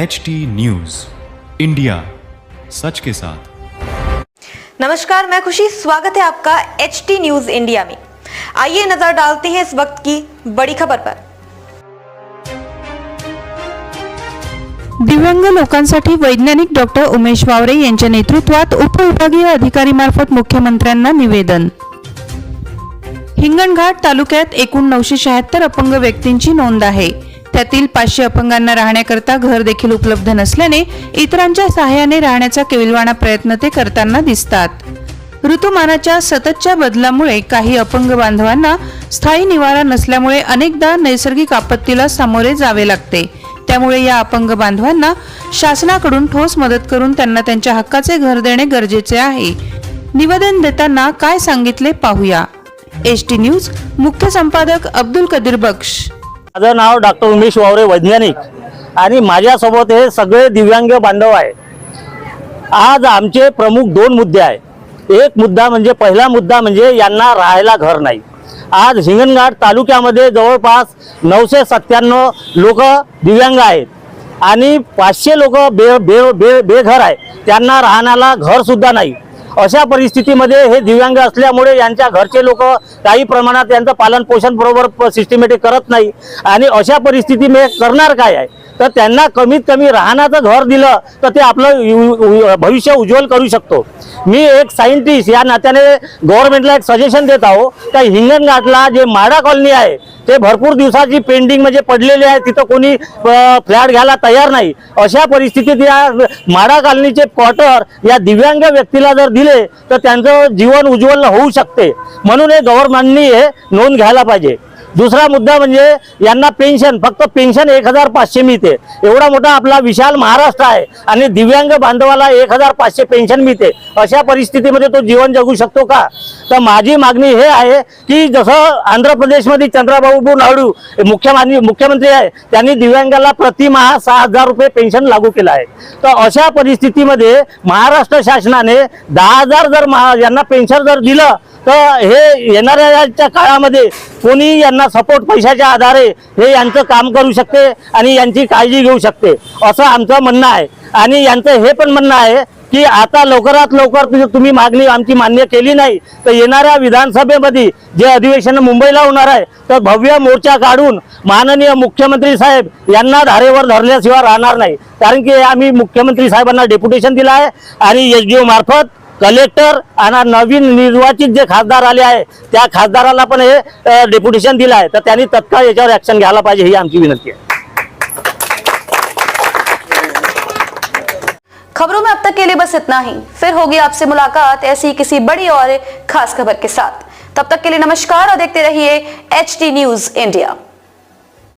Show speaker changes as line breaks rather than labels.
H T news India सच के साथ।
नमस्कार मैं खुशी। स्वागत है आपका एच टी न्यूज इंडिया में। आइए नजर डालते हैं इस वक्त की बड़ी खबर पर।
दिव्यांग लोकांसाठी वैज्ञानिक डॉक्टर उमेश वावरे यांच्या नेतृत्वात उपविभागीय अधिकारीमार्फत मुख्यमंत्र्यांना निवेदन. हिंगणघाट तालुक्यात एकूण नऊशे शहात्तर अपंग व्यक्तींची नोंद आहे. त्यातील पाचशे अपंगांना राहण्याकरता घर देखील उपलब्ध नसल्याने इतरांच्या सहाय्याने राहण्याचा केविलवाणा प्रयत्न ते करताना दिसतात. ऋतुमानाच्या सततच्या बदलामुळे काही अपंग बांधवांना स्थायी निवारा नसल्यामुळे अनेकदा नैसर्गिक आपत्तीला सामोरे जावे लागते. त्यामुळे या अपंग बांधवांना शासनाकडून ठोस मदत करून त्यांना त्यांच्या हक्काचे घर देणे गरजेचे आहे. निवेदन देताना काय सांगितले पाहूया. एस टी न्यूज मुख्य संपादक अब्दुल कदीर बक्ष
माझं नाव डॉक्टर उमेश वावरे वैज्ञानिक. आणि माझ्यासोबत हे सगळे दिव्यांग बांधव आहे. आज आमचे प्रमुख दोन मुद्दे आहे एक मुद्दा म्हणजे पहिला मुद्दा म्हणजे यांना राहायला घर नाही. आज हिंगणघाट तालुक्यामध्ये जवळपास नऊशे सत्त्याण्णव लोक दिव्यांग आहेत. आणि पाचशे लोक बे बे बे बेघर आहे त्यांना राहण्याला घरसुद्धा नाही. अशा परिस्थितीमध्ये हे दिव्यांग असल्यामुळे यांच्या घरचे लोक काही प्रमाणात यांचं पालन पोषण बरोबर सिस्टमॅटिक करत नाही. आणि अशा परिस्थितीमध्ये करणार काय आहे? तर त्यांना कमीत कमी राहण्याचं घर दिलं तर ते आपलं यु- भविष्य उज्ज्वल करू शकतो. मी एक सायंटिस्ट या नात्याने गव्हर्नमेंटला एक सजेशन देत आहो त्या हिंगणघाटला जे माडा कॉलनी आहे ते भरपूर दिवसाची पेंडिंग म्हणजे पडलेले आहे तिथं कोणी फ्लॅट घ्यायला तयार नाही. अशा परिस्थितीत या माडा कॉलनीचे क्वार्टर या दिव्यांग व्यक्तीला जर दिले तर त्यांचं जीवन उज्ज्वल होऊ शकते. म्हणून हे गव्हर्नमेंटनी हे नोंद घ्यायला पाहिजे. दुसरा मुद्दा म्हणजे यांना पेन्शन फक्त पेन्शन एक हजार पाचशे मिळते. एवढा मोठा आपला विशाल महाराष्ट्र आहे आणि दिव्यांग बांधवाला एक हजार पाचशे पेन्शन मिळते. अशा परिस्थितीमध्ये तो जीवन जगू शकतो का? तर माझी मागणी हे आहे की जसं आंध्र प्रदेशमध्ये चंद्राबाबू नायडू मुख्यमंत्री मुख्यमंत्री आहे त्यांनी दिव्यांगाला प्रतिमाहा सहा हजार रुपये पेन्शन लागू केलं आहे. तर अशा परिस्थितीमध्ये महाराष्ट्र शासनाने दहा हजार जर महा यांना पेन्शन जर दिलं तर हे येणाऱ्या काळामध्ये कोणी यांना सपोर्ट पैशाच्या आधारे हे यांचं काम करू शकते आणि यांची काळजी घेऊ शकते असं आमचं म्हणणं आहे. आणि यांचं हे पण म्हणणं आहे की आता लवकरात लवकर तुम्ही- मागणी आमची मान्य केली नाही तर येणाऱ्या विधानसभेमध्ये जे अधिवेशन मुंबईला होणार आहे तर भव्य मोर्चा काढून माननीय मुख्यमंत्री साहेब यांना धारेवर धरल्याशिवाय राहणार नाही. कारण की आम्ही मुख्यमंत्री साहेबांना डेप्युटेशन दिलं आहे आणि एस डी मार्फत कलेक्टर आणि नवीन निर्वाचित जे खासदार आले आहे, त्या खासदाराला पण हे डेप्युटेशन दिलं आहे. तर त्यांनी तत्काळ याच्यावर ऍक्शन घ्यायला पाहिजे ही आमची विनंती आहे.
खबरों में अब तक के लिए बस इतना ही. फिर होगी आपसे मुलाकात ऐसी किसी बड़ी और खास खबर के साथ. तब तक के लिए नमस्कार और देखते रहिए एच टी न्यूज़ इंडिया